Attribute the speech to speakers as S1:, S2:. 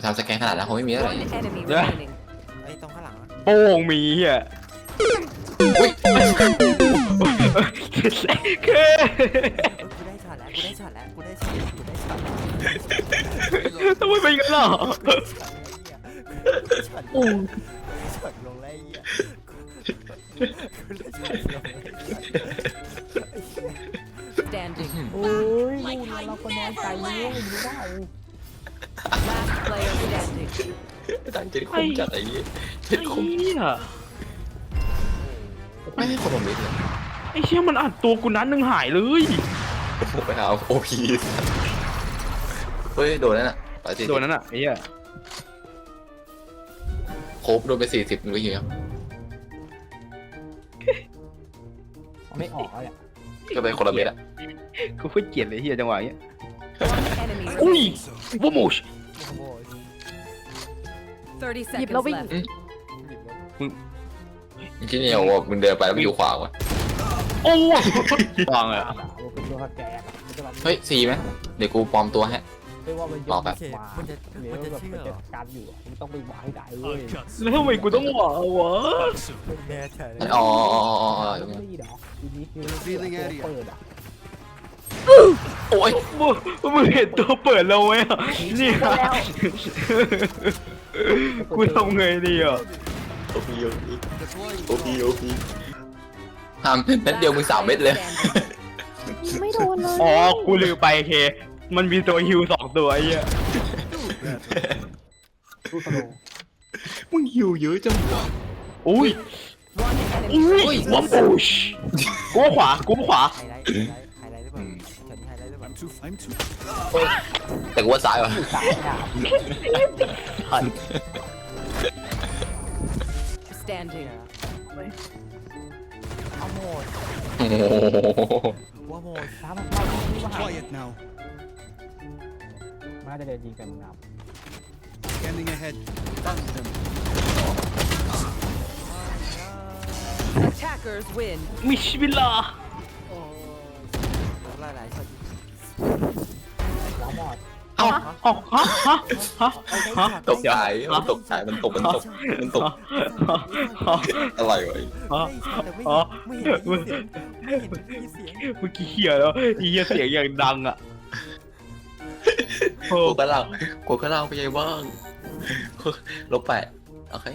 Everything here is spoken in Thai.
S1: มาทำสแกนขนาดนั้นคงไม่มีอะไร
S2: One enemy
S3: Yeah.
S2: remaining.
S4: ไอ้ตรงข้างหลังอะ
S3: โป้งมีอะ
S1: อุ้ย
S3: คือ
S4: เอ้ยกูได้ช็อตแล้วกูได้ช็อตแล้วกูได้ช็อตแล้วกูได้ช็อตแล้ว
S3: ทำไมเป็นกันล่ะ
S4: ช็อตกูได้ช็อตลงแล้วไอ้เหี้ยกูได้ช็อตลงแล้วไอ้เหี้ย
S2: Standing.
S5: โอ้ยลูกเราก็น้อยใจเว้ยรู้เปล่า
S2: Last player standing.
S1: ตั้งใจคมจัดไอ้ยี่เจ็
S3: ไอ้
S1: ดคม
S3: เหี้ย
S1: ไม่ให้คนลงมิดเลย
S3: ไอ้เชี่ยมันอัดตัวกูนั้นหนึ่งหายเลย
S1: ผมไปหาโอพีเฮ้ยโดนแล้วน่ะไปสิ
S3: โดนนั้นอะไอ้เหี้ย
S1: โคบโดนไปสี่สิบมึงรู้ยัง
S5: ไม่ออกแล้วเนี่ย
S1: ก็เป็นคนละเม็ดอะ
S3: กูเพิ่งเกลียดเลยไอ้เหี้ยจังหวะเนี้ย
S2: One enemy
S3: อุ้ย
S2: remaining.
S3: วูมูช
S4: โอ้โห
S2: 30
S5: หยิบ
S2: seconds
S5: แล้ววิ่ง
S2: left.
S4: หยิบแล้ว
S1: มึงคิดเนี่ยว่ามึงเดินไปแล้วมึงอยู่ขวาวะ
S3: โอ้ฟังอะ
S5: ด่าว่าเป็นตัวแกอะมันจะมา
S1: เฮ้ยซีไหมเดี๋ยวกูปลอมตัวให้
S5: ไม่ว่ามัน
S1: รอแป๊บ
S5: จะมา
S4: มันจะ
S5: หรือ
S4: มัน
S5: ว่า
S4: จะ
S5: แบบ
S4: เชื่อ
S5: มัน
S4: เหร
S5: จะ
S4: อ
S5: การอยู่อะมันต้องไปวางให้ได้เว้ย
S3: แล้วทำไมกูต้องหวาวะ
S4: แน่ใจเลย
S1: อ๋ออ๋ออ๋ออ๋อ
S5: ไม่ดีเหรอทีนี้คือตัวเปิดอะ
S1: โอ้ย
S3: มึงมึงเห็นตัวเปิดเราไหมอะเนี่ย กูทำไงดีอะ
S1: โอพีโอพีโอพีโอพีทำเม็ดเดียวมึงสามเม็ดเลย
S5: ไม่โดนเลย
S3: อ๋อ กูลืมไปเค มันมีตัวฮิวสองตัวไอ้เหี้ย
S5: ดูสโลว์
S1: มึงหิวเยอะจังวะ
S3: อุ้ย
S2: One enemy
S3: อุ้ย
S2: remaining.
S3: วับบูชกูว่าขวากูว่าขวา
S4: ไฮไลท์ไฮไลท์
S1: แต่กูว่าสายวะ
S5: สายดาบ
S2: Standing.
S4: เอาโหมด
S1: โอ้โห
S4: ว่าโหมด
S5: สามมันไม่รู้ว่า
S6: Quiet now.
S5: มันน่าจะเดินยิงกันมึงครับ
S6: Scanning ahead. Found them.
S2: Attackers win.
S3: มิชบิลลา
S5: หัวหมอด
S1: เอ้า
S3: อ๋อฮะฮะฮะฮะ
S1: ตกใจมันตกใจมันตกมันตกมันตกอะไรวะ
S3: ฮะ
S4: แต่ไม่
S3: อ๋อ
S4: ไม่เห็นไม่เห็นไม่เห็นไม่เห็นเสียง
S3: เมื่อกี้เหี้ยแล้วไอ้เหี้ยเสียงอย่างดังอะโอ้
S1: กูก็เล่ากูก็เล่าไปยังบ้างลบแปดโอเค